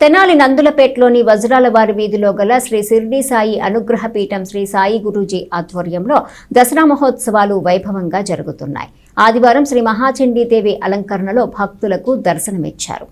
తెనాలి నందులపేటలోని వజ్రాల వారి వీధిలో గల శ్రీ సిరిడి సాయి అనుగ్రహ పీఠం శ్రీ సాయి గురూజీ ఆధ్వర్యంలో దసరా మహోత్సవాలు వైభవంగా జరుగుతున్నాయి. ఆదివారం శ్రీ మహాచండీదేవి అలంకరణలో భక్తులకు దర్శనమిచ్చారు.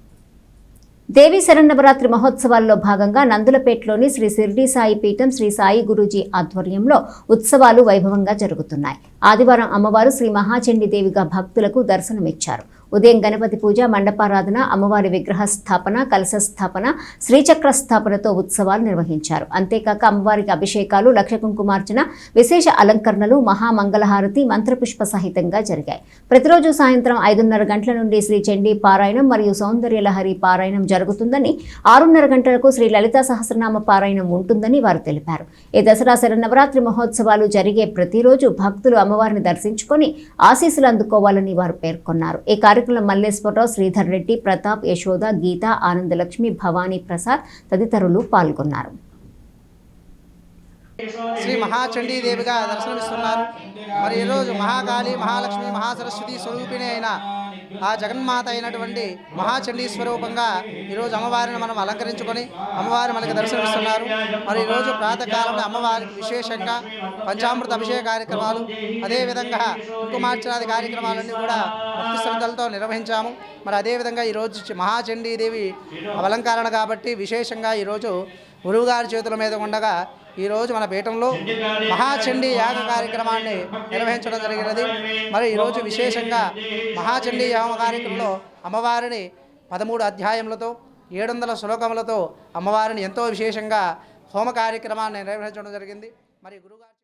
దేవీ శరన్నవరాత్రి మహోత్సవాల్లో భాగంగా నందులపేటలోని శ్రీ సిరిడి సాయి పీఠం శ్రీ సాయి గురూజీ ఆధ్వర్యంలో ఉత్సవాలు వైభవంగా జరుగుతున్నాయి. ఆదివారం అమ్మవారు శ్రీ మహాచండీదేవిగా భక్తులకు దర్శనమిచ్చారు. ఉదయం గణపతి పూజ మండపారాధన అమ్మవారి విగ్రహ స్థాపన కలశ స్థాపన శ్రీచక్ర స్థాపనతో ఉత్సవాలు నిర్వహించారు. అంతేకాక అమ్మవారికి అభిషేకాలు లక్ష కుంకుమార్చన విశేష అలంకరణలు మహామంగళహారతి మంత్రపుష్ప సహితంగా జరిగాయి. ప్రతిరోజు సాయంత్రం ఐదున్నర గంటల నుండి శ్రీ చండీ పారాయణం మరియు సౌందర్య లహరి పారాయణం జరుగుతుందని ఆరున్నర గంటలకు శ్రీ లలితా సహస్రనామ పారాయణం ఉంటుందని వారు తెలిపారు. ఈ దసరా శరన్నవరాత్రి మహోత్సవాలు జరిగే ప్రతిరోజు భక్తులు అమ్మవారిని దర్శించుకొని ఆశీస్సులు అందుకోవాలని వారు పేర్కొన్నారు. ఈ కార్యక్రమంలో మల్లేశ్వరరావు శ్రీధర్ రెడ్డి ప్రతాప్ యశోద గీత ఆనందలక్ష్మి భవానీ ప్రసాద్ తదితరులు పాల్గొన్నారు. శ్రీ మహాచండీదేవిగా దర్శనమిస్తున్నారు. మరి ఈరోజు మహాకాళి మహాలక్ష్మి మహాసరస్వతి స్వరూపిణి అయిన ఆ జగన్మాత అయినటువంటి మహాచండీ స్వరూపంగా ఈరోజు అమ్మవారిని మనం అలంకరించుకొని అమ్మవారు మనకి దర్శనమిస్తున్నారు. మరి ఈరోజు ప్రాతకాలంలో అమ్మవారికి విశేషంగా పంచామృత అభిషేక కార్యక్రమాలు అదేవిధంగా కుంకుమార్చనాది కార్యక్రమాలన్నీ కూడా భక్తి నిర్వహించాము. మరి అదేవిధంగా ఈరోజు మహాచండీదేవి అలంకరణ కాబట్టి విశేషంగా ఈరోజు గురువుగారి చేతుల మీద ఉండగా ఈరోజు మన పీఠంలో మహాచండీ యాగ కార్యక్రమాన్ని నిర్వహించడం జరిగినది. మరి ఈరోజు విశేషంగా మహాచండీ యాగ కార్యక్రమంలో అమ్మవారిని పదమూడు అధ్యాయములతో ఏడు వందల శ్లోకములతో అమ్మవారిని ఎంతో విశేషంగా హోమ కార్యక్రమాన్ని నిర్వహించడం జరిగింది. మరి గురుగారు